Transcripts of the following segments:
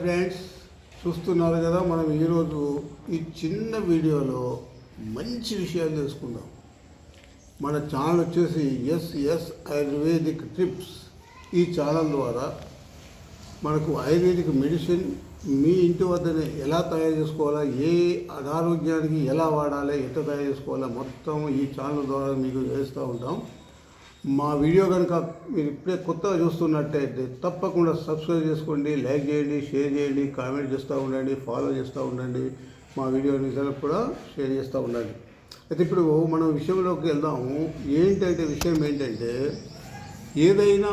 Friends చూస్తున్నారు కదా మనం ఈరోజు ఈ చిన్న వీడియోలో మంచి విషయాలు తెలుసుకుందాం. మన ఛానల్ వచ్చేసి ఎస్ ఎస్ ఆయుర్వేదిక్ ట్రిప్స్. ఈ ఛానల్ ద్వారా మనకు ఆయుర్వేదిక్ మెడిసిన్ మీ ఇంటి వద్దనే ఎలా తయారు చేసుకోవాలా ఏ అనారోగ్యానికి ఎలా వాడాలి ఎట్లా తయారు చేసుకోవాలా మొత్తం ఈ ఛానల్ ద్వారా మీకు వేస్తూ ఉంటాం. మా వీడియో కనుక మీరు ఇప్పుడే కొత్తగా చూస్తున్నట్టయితే తప్పకుండా సబ్స్క్రైబ్ చేసుకోండి లైక్ చేయండి షేర్ చేయండి కామెంట్ చేస్తూ ఉండండి ఫాలో చేస్తూ ఉండండి. మా వీడియో నిజాలకు కూడా షేర్ చేస్తూ ఉండండి. అయితే ఇప్పుడు మనం విషయంలోకి వెళ్దాము. ఏంటంటే విషయం ఏంటంటే ఏదైనా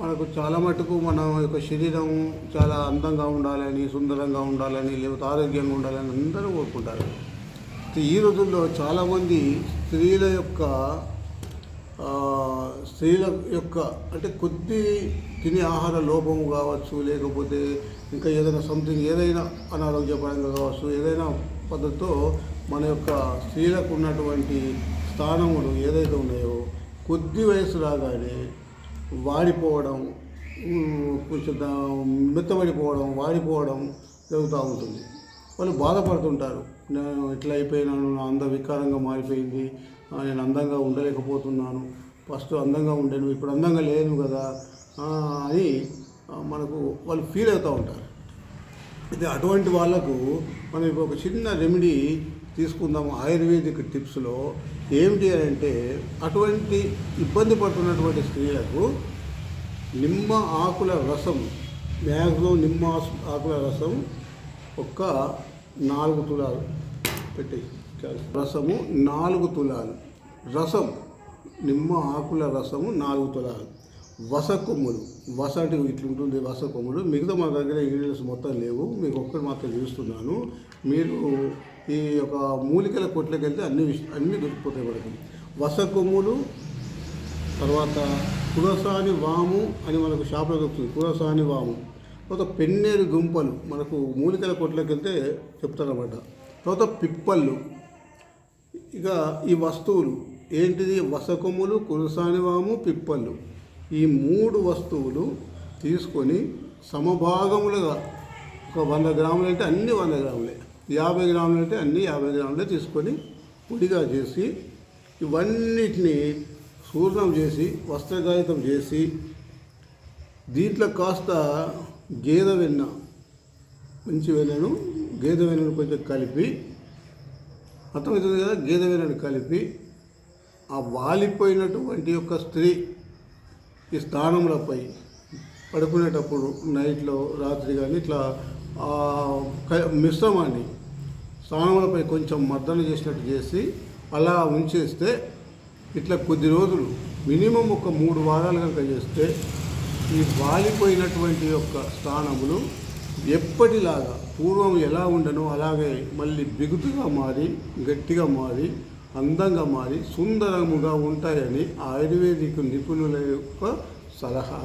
మనకు చాలా మటుకు మన యొక్క శరీరం చాలా అందంగా ఉండాలని సుందరంగా ఉండాలని లేకపోతే ఆరోగ్యంగా ఉండాలని అందరూ కోరుకుంటారు. ఈ రోజుల్లో చాలామంది స్త్రీల యొక్క స్త్రీల యొక్క అంటే కొద్ది తినే ఆహార లోపం కావచ్చు లేకపోతే ఇంకా ఏదైనా సంథింగ్ ఏదైనా అనారోగ్యపరంగా కావచ్చు ఏదైనా పద్ధతితో మన యొక్క స్త్రీలకు ఉన్నటువంటి స్థానములు ఏదైతే ఉన్నాయో కొద్ది వయసు రాగానే వాడిపోవడం కొంచెం మెత్తబడిపోవడం వాడిపోవడం జరుగుతూ ఉంటుంది. వాళ్ళు బాధపడుతుంటారు. నేను ఇట్లా అయిపోయినాను నా అంద వికారంగా మారిపోయింది నేను అందంగా ఉండలేకపోతున్నాను ఫస్ట్ అందంగా ఉండేను ఇప్పుడు అందంగా లేను కదా అని మనకు వాళ్ళు ఫీల్ అవుతూ ఉంటారు. అయితే అటువంటి వాళ్ళకు మనం ఇప్పుడు ఒక చిన్న రెమెడీ తీసుకుందాము ఆయుర్వేదిక్ టిప్స్లో. ఏమిటి అని అంటే అటువంటి ఇబ్బంది పడుతున్నటువంటి స్త్రీలకు నిమ్మ ఆకుల రసం మ్యాక్సిమం నిమ్మ ఆకుల రసం ఒక్క నాలుగు తులాలు. పెట్టి రసము నాలుగు తులాలు. రసం నిమ్మ ఆకుల రసము నాలుగు తులాలు. వస కొమ్ములు వస అంటే ఇట్లుంటుంది వస కొమ్ములు మిగతా మా దగ్గర ఇంగ్రీడియంట్స్ మొత్తం లేవు. మీకు ఒక్కటి మాత్రం చూస్తున్నాను మీరు ఈ యొక్క మూలికల కొట్లకి వెళ్తే అన్ని అన్నీ దొరికిపోతాయి మనకి. వస కొమ్ములు తర్వాత కురసాని వాము అని మనకు షాప్లో దొరుకుతుంది. కురసాని వాము. తర్వాత పెన్నేరు గుంపలు మనకు మూలికల కొట్లోకి వెళ్తే చెప్తారన్నమాట. తర్వాత పిప్పళ్ళు. ఇక ఈ వస్తువులు. ఏంటిది? వసకొమ్ములు కురసానివాము పిప్పళ్ళు. ఈ మూడు వస్తువులు తీసుకొని సమభాగములుగా ఒక వంద గ్రాములు అంటే అన్ని వంద గ్రాములే. యాభై గ్రాములు అంటే అన్ని యాభై గ్రాములే తీసుకొని పొడిగా చేసి ఇవన్నిటిని చూర్ణం చేసి వస్త్రగాయితం చేసి దీంట్లో కాస్త గేదె వెన్న మంచి వెన్నను గేదె వెన్నను కొంచెం కలిపి అర్థమవుతుంది కదా? గేదె వెన్నను కలిపి ఆ వాలిపోయినటువంటి యొక్క స్త్రీ ఈ స్థానములపై పడుకునేటప్పుడు నైట్లో రాత్రి కానీ ఇట్లా క- మిశ్రమాన్ని స్థానములపై కొంచెం మర్దన చేసినట్టు చేసి అలా ఉంచేస్తే ఇట్లా కొద్ది రోజులు మినిమం ఒక మూడు వారాలు కనుక చేస్తే ఈ వాలిపోయినటువంటి యొక్క స్థానములు ఎప్పటిలాగా పూర్వం ఎలా ఉండనో అలాగే మళ్ళీ బిగుతుగా మారి గట్టిగా మారి అందంగా మారి సుందరముగా ఉంటాయని ఆయుర్వేదిక నిపుణుల యొక్క సలహా.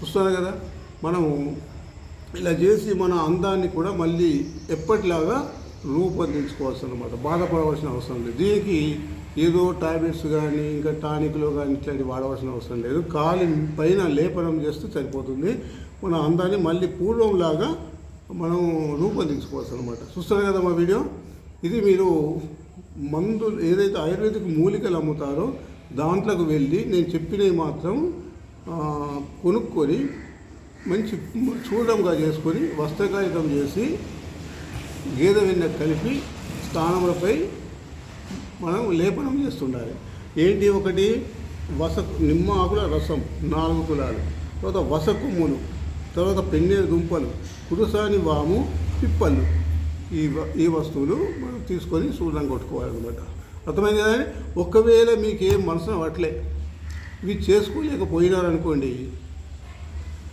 చూస్తారు కదా? మనము ఇలా చేసి మన అందాన్ని కూడా మళ్ళీ ఎప్పటిలాగా రూపొందించుకోవచ్చు అనమాట బాధపడవలసిన అవసరం లేదు. దీనికి ఏదో టాబ్లెట్స్ కానీ ఇంకా టానిక్లు కానీ ఇట్లాంటివి వాడవలసిన అవసరం లేదు. కాలి పైన లేపనం చేస్తే సరిపోతుంది. మన అందాన్ని మళ్ళీ పూర్వంలాగా మనం రూపొందించుకోవచ్చు అనమాట చూస్తారు కదా మా వీడియో? ఇది మీరు మందులు ఏదైతే ఆయుర్వేదిక్ మూలికలు అమ్ముతారో దాంట్లోకి వెళ్ళి నేను చెప్పినవి మాత్రం కొనుక్కొని మంచి చూడంగా చేసుకొని వస్త్రకాయుతం చేసి గేదె వెన్న కలిపి స్థానములపై మనం లేపనం చేస్తుండాలి. ఏంటి ఒకటి? వస నిమ్మ ఆకుల రసం నాలుగు కులాలు. తర్వాత వసకుమ్ములు తర్వాత పెన్నేరు దుంపలు కురుసాని వాము పిప్పలు. ఈ ఈ వస్తువులు మనం తీసుకొని సూర్యం కొట్టుకోవాలన్నమాట. అర్థమైంది కదా? ఒకవేళ మీకు ఏం మనసున పట్టలే ఇవి చేసుకోలేకపోయినారనుకోండి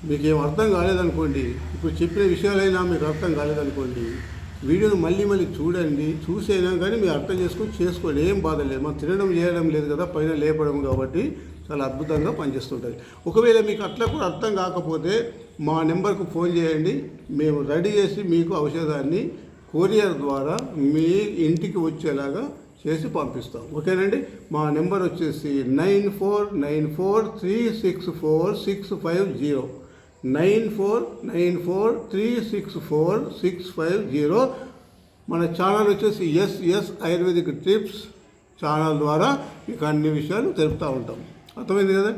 మీకు ఏం అర్థం కాలేదనుకోండి ఇప్పుడు చెప్పిన విషయాలైనా మీకు అర్థం కాలేదనుకోండి వీడియోని మళ్ళీ మళ్ళీ చూడండి చూసైనా కానీ మీరు అర్థం చేసుకొని చేసుకోండి. ఏం బాధ లేదు. మనం తినడం చేయడం లేదు కదా పైన లేపడం కాబట్టి చాలా అద్భుతంగా పనిచేస్తుంటుంది. ఒకవేళ మీకు అట్లా కూడా అర్థం కాకపోతే మా నెంబర్కు ఫోన్ చేయండి. మేము రెడీ చేసి మీకు ఔషధాన్ని కొరియర్ ద్వారా మీ ఇంటికి వచ్చేలాగా చేసి పంపిస్తాం. ఓకేనండి? మా నెంబర్ వచ్చేసి nine four nine four three six four six five zero. Nine four nine four three six four six five zero. మన ఛానల్ వచ్చేసి S S ayurvedic tips channel ద్వారా మీకు అన్ని విషయాలు తెలుపుతూ ఉంటాం. అర్థమైంది కదా?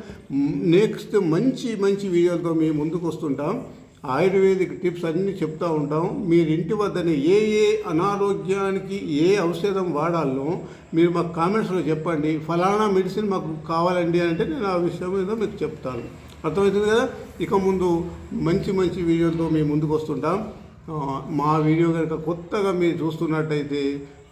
నెక్స్ట్ మంచి మంచి వీడియోలతో మేము ముందుకు వస్తుంటాం. ఆయుర్వేదిక్ టిప్స్ అన్నీ చెప్తూ ఉంటాం. మీరు ఇంటి వద్దనే ఏ ఏ అనారోగ్యానికి ఏ ఔషధం వాడాలో మీరు మాకు కామెంట్స్లో చెప్పండి. ఫలానా మెడిసిన్ మాకు కావాలండి అంటే నేను ఆ విషయం మీద మీకు చెప్తాను. అర్థమవుతుంది కదా? ఇక ముందు మంచి మంచి వీడియోలతో మేము ముందుకు వస్తుంటాం. మా వీడియో కనుక కొత్తగా మీరు చూస్తున్నట్టయితే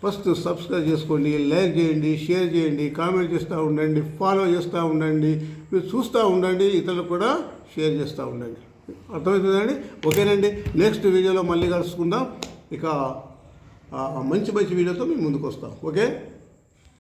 ఫస్ట్ సబ్స్క్రైబ్ చేసుకోండి లైక్ చేయండి షేర్ చేయండి కామెంట్ చేస్తూ ఉండండి ఫాలో చేస్తూ ఉండండి మీరు చూస్తూ ఉండండి ఇతరులకు కూడా షేర్ చేస్తూ ఉండండి. అర్థమవుతుందండి ఓకేనండి. నెక్స్ట్ వీడియోలో మళ్ళీ కలుసుకుందాం. ఇక మంచి మంచి వీడియోతో మేము ముందుకు వస్తాం. ఓకే?